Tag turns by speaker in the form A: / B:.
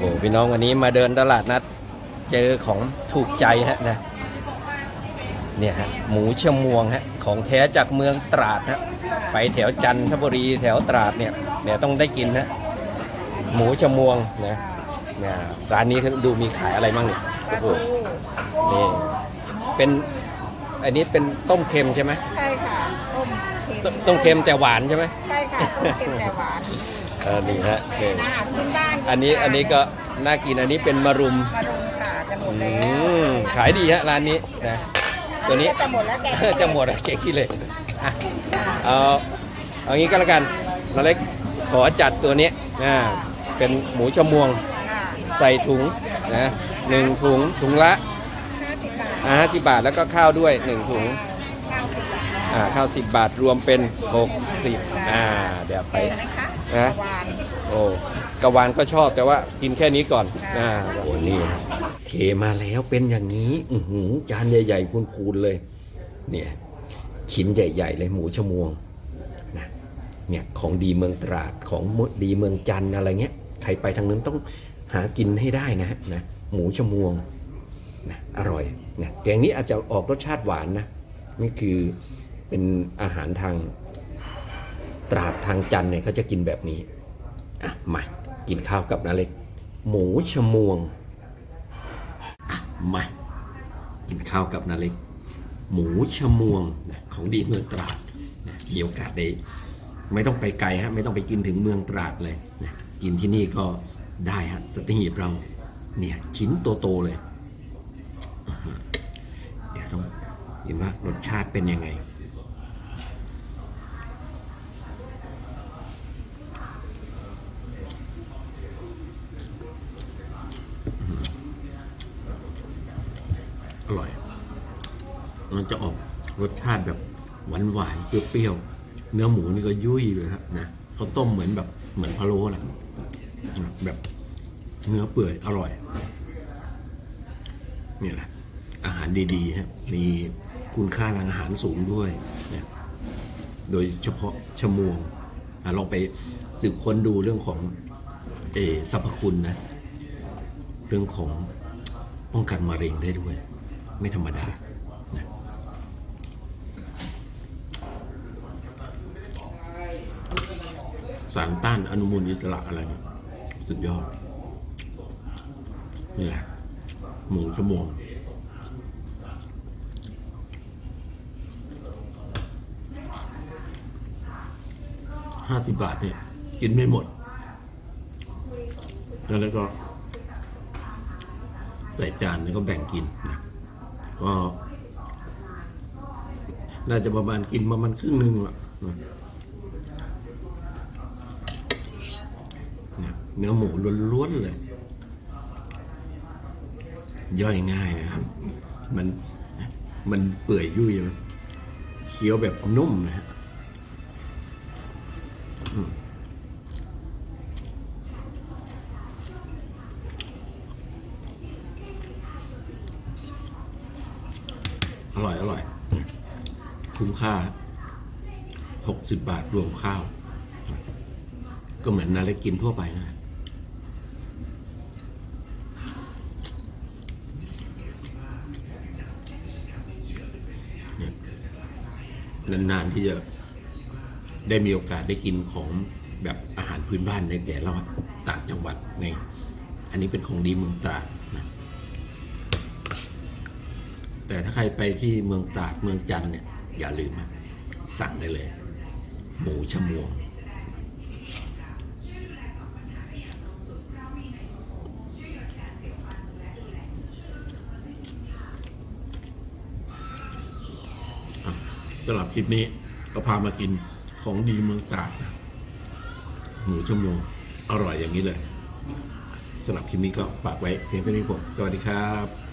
A: อ้โหพี่น้องวันนี้มาเดินตลาดนัด เจอของถูกใจฮะนะเนี่ยฮะหมูชะมวงฮะของแท้จากเมืองตราดฮะไปแถวจันทบุรีแถวตราดเนี่ยเนี่ยต้องได้กินฮะหมูชะมวงนะเนี่ยร้านนี้เขาดูมีขายอะไรบ้างเนี่ยโอ้โหนี่เป็นอันนี้เป็นต้มเค็มใช่ไหม
B: ใช่ค่ะ ต้มเค็ม
A: ตต้มเค็มแต่หวานใช่ไหม
B: ใช่ค่ะต้มเค็มแต่หวาน
A: เออนี่ฮะเค็ม
B: อาหารพื้นบ้าน
A: อันนี้อันนี้ก็น่ากินอันนี้เป็นมะรุม
B: มาลงค่ะจะหมด
A: อื
B: แล้ว
A: มขายดีฮะร้านนี้นะตัวนี้
B: จะหมดแล้วแก
A: จะหมดอะเจ๊กี้เลยอะเอาเอางี้ก็แล้วกันนาเล็กขอจัดตัวนี้อ่าเป็นหมูชะมวง
B: ค่ะ
A: ใส่ถุงนะหนึ่งถุงถุงละ
B: ห้าสิบบาท
A: ห้าสิบบาทแล้วก็ข้าวด้วยหนึ่งถุง
B: ข้าวสิบบาท
A: อ่าข้าวสิบบาทรวมเป็นหกสิบอ่าเดี๋ยวไป
B: เป็นนะคะ
A: นะ
B: หวาน
A: โอ้กะวานก็ชอบแต่ว่ากินแค่นี้ก่อนอ่าโอ้นี่เทมาแล้วเป็นอย่างนี้อือหือจานใหญ่ๆพูนๆเลย เนี่ย ชิ้นใหญ่ ๆ เลยหมูชะมวงนะเนี่ยของดีเมืองตราดของดีเมืองจันทร์อะไรเงี้ยใครไปทางนั้นต้องหากินให้ได้นะนะหมูชะมวงนะอร่อยนะแกงนี้อาจจะออกรสชาติหวานนะนี่คือเป็นอาหารทาง ตราดทางจันเนี่ยเขาจะกินแบบนี้ อะ มา กินข้าวกับนาเล็ก หมูชะมวง อะ มา กินข้าวกับนาเล็ก หมูชะมวงนะของดีเมืองตราดนะมีโอกาสได้ไม่ต้องไปไกลฮะ ไม่ต้องไปกินถึงเมืองตราดเลยนะกินที่นี่ก็ได้ฮะสตหีบเรา เนี่ยชิ้นโตๆเลย เดี๋ยวต้องเห็นว่ารสชาติเป็นยังไง อ ร่อย มันจะออกรสชาติแบบหวานหวานๆเปรี้ยวๆเนื้อหมูนี่ก็ยุ่ยเลยครับนะเขาต้มเหมือนแบบเหมือนพะโล้แหละแบบเนื้อเปื่อยอร่อยเนี่ยแหละอาหารดีๆฮะมีคุณค่าทางอาหารสูงด้วยนะโดยเฉพาะชะมวงอะลองไปสืบค้นดูเรื่องของเออสรรพคุณนะ เรื่องของป้องกันมะเร็งได้ด้วย ไม่ธรรมดานะสารต้านอนุมูลอิสระอะไรเนี่ยสุดยอด นี่แหละหมูชั่วโมงห้าสิบบาทเนี่ย กินไม่หมด แล้วก็ ใส่จานแล้วก็แบ่งกินนะ ก็น่าจะประมาณกินประมาณครึ่งหนึ่งละนะเนื้อหมูล้วนๆเลย ย่อยง่ายนะครับ มันมันเปื่อยยุ่ยเคี้ยวแบบนุ่มนะฮะ อร่อย อร่อย คุ้มค่าหกสิบบาทรวมข้าว ก็เหมือนนาเล็กกินทั่วไปนะ นาน ๆ ที่จะได้มีโอกาสได้กินของแบบอาหารพื้นบ้านในแต่ละต่างจังหวัดใน อันนี้เป็นของดีเมืองตราด แต่ถ้าใครไปที่เมืองตราดเมืองจันทร์เนี่ยอย่าลืมสั่งได้เลย หมูชะมวงสำหรับคลิปนี้ก็พามากินของดีเมืองตราดนะหมูชั่วงอร่อยอย่างนี้เลยสำหรับคลิปนี้ก็ฝากไว้เพียงเท่านี้ผมสวัสดีครับ